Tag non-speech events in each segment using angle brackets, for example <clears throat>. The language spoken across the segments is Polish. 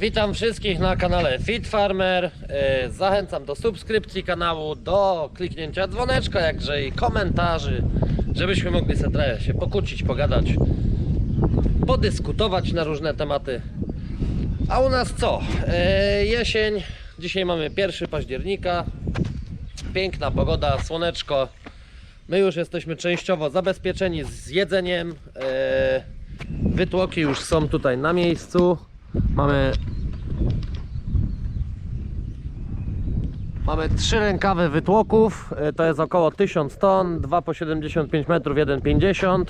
Witam wszystkich na kanale Fit Farmer. E, Zachęcam do subskrypcji kanału, do kliknięcia dzwoneczka, jakże i komentarzy, żebyśmy mogli sobie trochę się pokłócić, pogadać, podyskutować na różne tematy. A u nas co? E, Jesień. Dzisiaj mamy 1 października. Piękna pogoda, słoneczko. My już jesteśmy częściowo zabezpieczeni z jedzeniem. E, Wytłoki już są tutaj na miejscu. Mamy Mamy trzy rękawy wytłoków, e, to jest około 1000 ton, 2 po 75 metrów, 1,50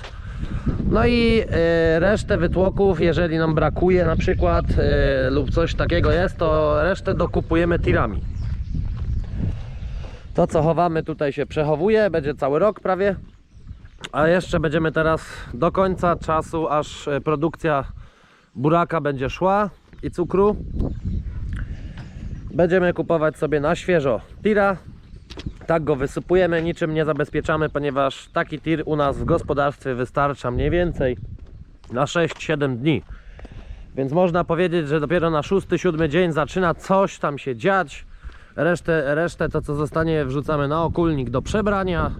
No i e, resztę wytłoków, jeżeli nam brakuje na przykład e, lub coś takiego jest, to resztę dokupujemy tirami. To co chowamy tutaj się przechowuje, będzie cały rok prawie. A jeszcze będziemy teraz do końca czasu, aż produkcja buraka będzie szła i cukru. Będziemy kupować sobie na świeżo tira. Tak go wysypujemy, niczym nie zabezpieczamy, ponieważ taki tir u nas w gospodarstwie wystarcza mniej więcej na 6-7 dni. Więc można powiedzieć, że dopiero na 6-7 dzień zaczyna coś tam się dziać. Resztę, resztę to co zostanie wrzucamy na okulnik do przebrania.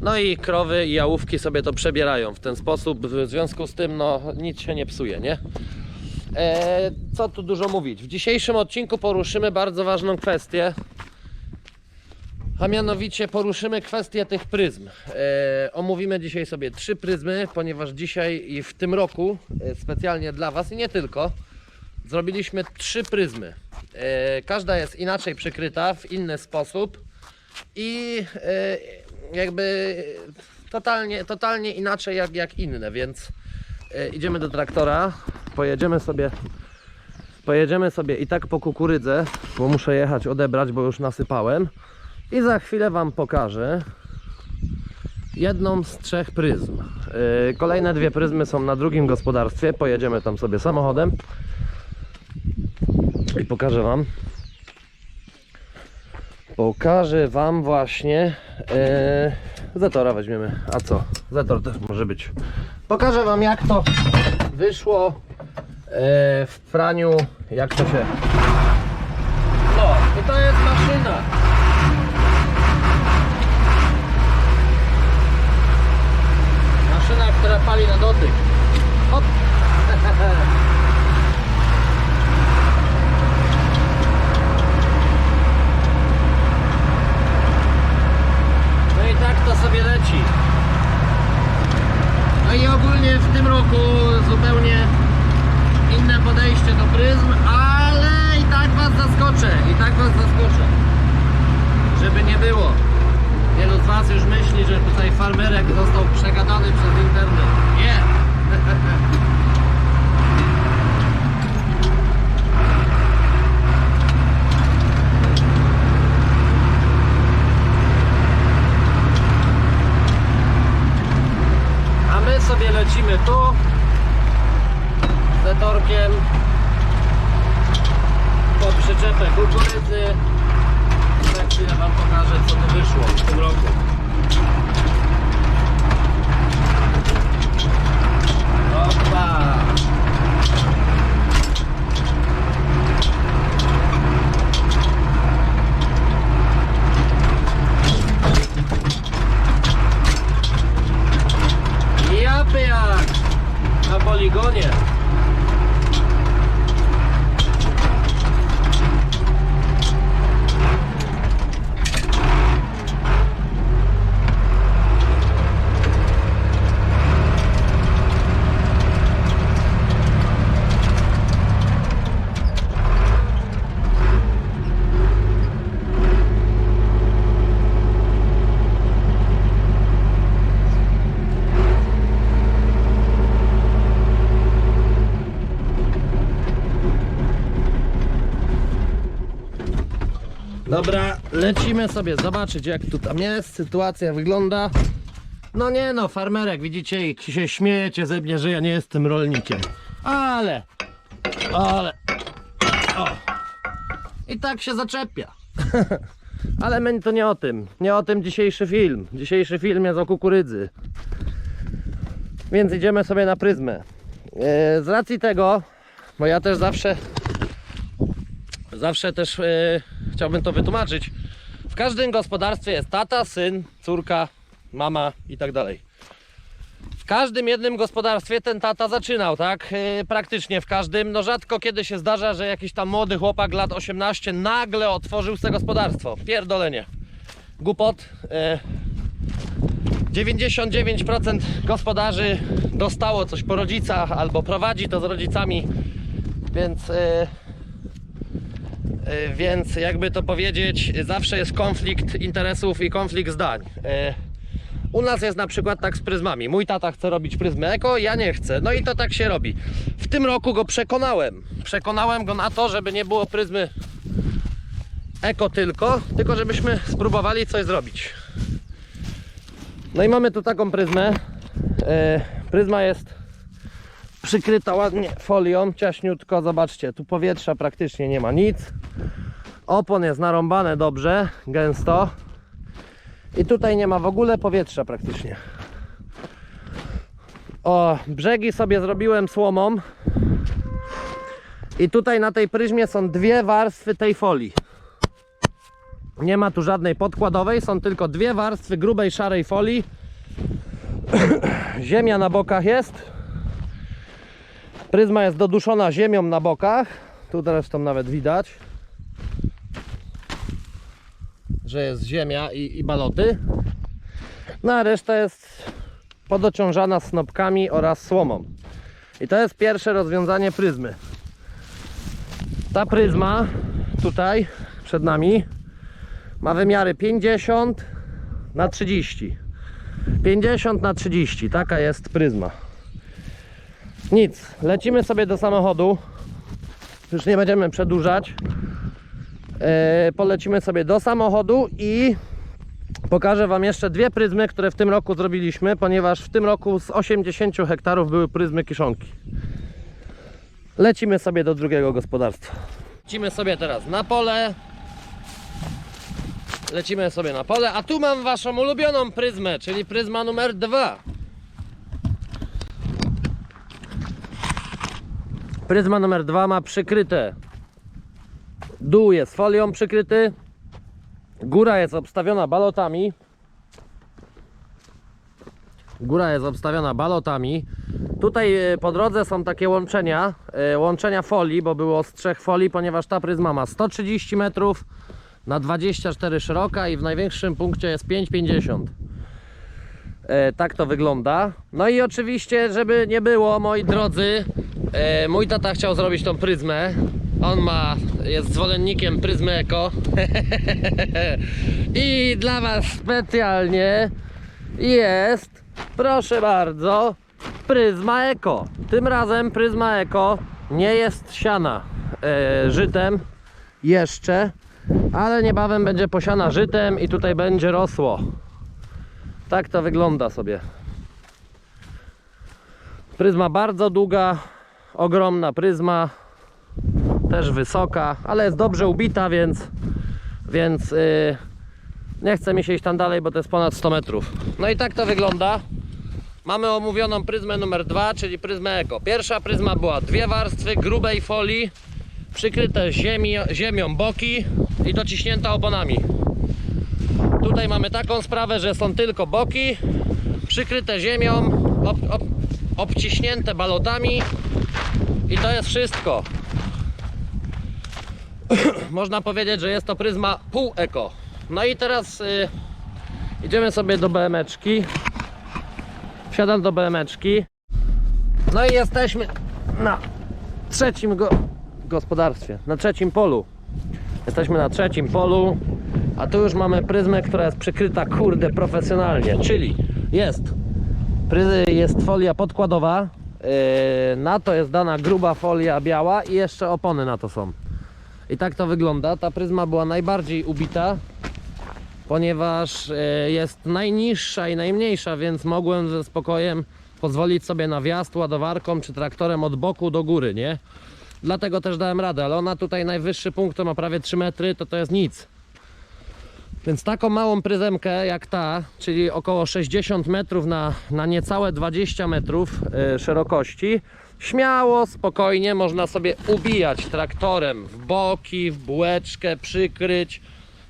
No i krowy i jałówki sobie to przebierają w ten sposób. W związku z tym no nic się nie psuje, nie? E, co tu dużo mówić? W dzisiejszym odcinku poruszymy bardzo ważną kwestię. A mianowicie poruszymy kwestię tych pryzm. E, omówimy dzisiaj sobie trzy pryzmy, ponieważ dzisiaj i w tym roku e, specjalnie dla Was i nie tylko zrobiliśmy trzy pryzmy. E, każda jest inaczej przykryta w inny sposób i e, jakby totalnie, totalnie inaczej jak, jak inne, więc e, idziemy do traktora, pojedziemy sobie pojedziemy sobie i tak po kukurydzę, bo muszę jechać odebrać, bo już nasypałem i za chwilę Wam pokażę jedną z trzech pryzm. Yy, Kolejne dwie pryzmy są na drugim gospodarstwie, pojedziemy tam sobie samochodem i pokażę Wam pokażę Wam właśnie yy, Zetora weźmiemy, a co? Zetor też może być pokażę Wam jak to wyszło yy, w praniu, jak to się no i to jest maszyna Maszyna, która pali na dotyk. Hop. <laughs> No i tak to sobie leci. No i ogólnie w tym roku zupełnie inne podejście do pryzm, ale i tak Was zaskoczę, i tak Was zaskoczę. Żeby nie było. Wielu z Was już myśli, że tutaj farmerek został przegadany przez internet. Nie! A my sobie lecimy tu z zetorkiem po przyczepę kukurydzy. Za Wam pokażę co tu wyszło w tym roku. Opa! Dobra, lecimy sobie zobaczyć jak tu tam jest, sytuacja wygląda. No nie no, farmerek, widzicie, i się śmiejecie ze mnie, że ja nie jestem rolnikiem. Ale, ale, o. I tak się zaczepia. <laughs> Ale my to nie o tym, nie o tym dzisiejszy film. Dzisiejszy film jest o kukurydzy. Więc idziemy sobie na pryzmę. E, Z racji tego, bo ja też zawsze Zawsze też e, chciałbym to wytłumaczyć. W każdym gospodarstwie jest tata, syn, córka, mama i tak dalej. W każdym jednym gospodarstwie ten tata zaczynał, tak? E, praktycznie w każdym. No rzadko kiedy się zdarza, że jakiś tam młody chłopak lat 18 nagle otworzył sobie gospodarstwo. Pierdolenie. Głupot. E, 99% gospodarzy dostało coś po rodzicach albo prowadzi to z rodzicami, więc, e, e, więc jakby to powiedzieć, zawsze jest konflikt interesów i konflikt zdań. E, u nas jest na przykład tak z pryzmami. Mój tata chce robić pryzmy eko, ja nie chcę. No i to tak się robi. W tym roku go przekonałem. Przekonałem go na to, żeby nie było pryzmy eko tylko, tylko żebyśmy spróbowali coś zrobić. No i mamy tu taką pryzmę. E, pryzma jest przykryta ładnie folią, ciaśniutko. Zobaczcie, tu powietrza praktycznie nie ma nic. Opon jest narąbane dobrze, gęsto. I tutaj nie ma w ogóle powietrza praktycznie. O, brzegi sobie zrobiłem słomą. I tutaj na tej pryzmie są dwie warstwy tej folii. Nie ma tu żadnej podkładowej, są tylko dwie warstwy grubej szarej folii. <clears throat> Ziemia na bokach jest. Pryzma jest doduszona ziemią na bokach. Tu zresztą nawet widać, że jest ziemia i, i baloty. No a reszta jest podociążana snopkami oraz słomą. I to jest pierwsze rozwiązanie pryzmy. Ta pryzma tutaj przed nami ma wymiary 50 na 30 50 na 30 taka jest pryzma nic, lecimy sobie do samochodu. Już nie będziemy przedłużać. E, polecimy sobie do samochodu i pokażę wam jeszcze dwie pryzmy, które w tym roku zrobiliśmy ponieważ w tym roku z 80 hektarów były pryzmy kiszonki. Lecimy sobie do drugiego gospodarstwa. Lecimy sobie teraz na pole. Lecimy sobie na pole, a tu mam waszą ulubioną pryzmę, czyli pryzma numer dwa. Pryzma numer dwa ma przykryte. Dół jest folią przykryty. Góra jest obstawiona balotami. Góra jest obstawiona balotami. Tutaj e, po drodze są takie łączenia, e, łączenia folii, bo było z trzech folii, ponieważ ta pryzma ma 130 metrów na 24 szeroka i w największym punkcie jest 5,50 e, tak to wygląda no i oczywiście żeby nie było moi drodzy e, mój tata chciał zrobić tą pryzmę on ma, jest zwolennikiem pryzmy eko <laughs> i dla was specjalnie jest proszę bardzo pryzma eko tym razem pryzma eko nie jest siana e, żytem jeszcze ale niebawem będzie posiana żytem i tutaj będzie rosło. Tak to wygląda sobie. Pryzma bardzo długa, ogromna pryzma, też wysoka, ale jest dobrze ubita, więc, więc yy, nie chce mi się iść tam dalej, bo to jest ponad 100 metrów. No i tak to wygląda. Mamy omówioną pryzmę numer 2, czyli pryzmę eko. Pierwsza pryzma była dwie warstwy grubej folii, przykryte ziemi, ziemią boki i dociśnięta oponami. Tutaj mamy taką sprawę, że są tylko boki przykryte ziemią, ob, ob, obciśnięte balotami i to jest wszystko. <clears throat> Można powiedzieć, że jest to pryzma pół eko. No i teraz y, idziemy sobie do BMeczki. Wsiadam do BMeczki. No i jesteśmy na trzecim go gospodarstwie, na trzecim polu. Jesteśmy na trzecim polu, a tu już mamy pryzmę, która jest przykryta kurde profesjonalnie, czyli jest jest folia podkładowa, na to jest dana gruba folia biała i jeszcze opony na to są. I tak to wygląda. Ta pryzma była najbardziej ubita, ponieważ yy, jest najniższa i najmniejsza, więc mogłem ze spokojem pozwolić sobie na wjazd ładowarką czy traktorem od boku do góry, nie? Dlatego też dałem radę, ale ona tutaj najwyższy punkt to ma prawie 3 metry, to to jest nic. Więc taką małą pryzemkę jak ta, czyli około 60 metrów na, na niecałe 20 metrów yy, szerokości, Śmiało, spokojnie można sobie ubijać traktorem w boki, w bułeczkę, przykryć.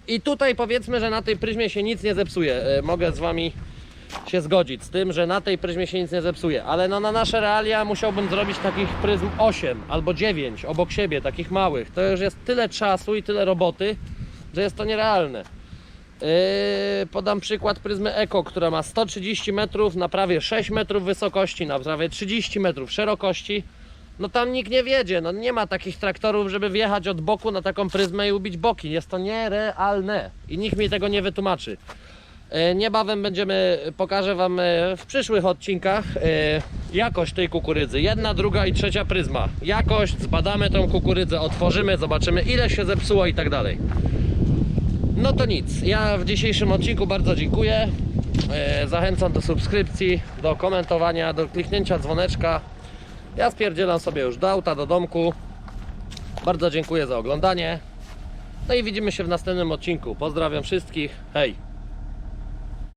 I tutaj powiedzmy, że na tej pryzmie się nic nie zepsuje. E, Mogę z Wami się zgodzić z tym, że na tej pryzmie się nic nie zepsuje, ale no na nasze realia musiałbym zrobić takich pryzm 8 albo 9 obok siebie, takich małych. To już jest tyle czasu i tyle roboty, że jest to nierealne. Yy, podam przykład pryzmy Eko, która ma 130 metrów na prawie 6 metrów wysokości, na prawie 30 metrów szerokości. No tam nikt nie wiedzie, no nie ma takich traktorów, żeby wjechać od boku na taką pryzmę i ubić boki. Jest to nierealne i nikt mi tego nie wytłumaczy. E, Niebawem będziemy, pokażę Wam e, w przyszłych odcinkach jakość tej kukurydzy. Jedna, druga i trzecia pryzma. Jakość, zbadamy tą kukurydzę, otworzymy, zobaczymy ile się zepsuło i tak dalej. No to nic, ja w dzisiejszym odcinku bardzo dziękuję. E, Zachęcam do subskrypcji, do komentowania, do kliknięcia dzwoneczka. Ja spierdzielam sobie już do auta, do domku. Bardzo dziękuję za oglądanie. No i widzimy się w następnym odcinku. Pozdrawiam wszystkich. Hej!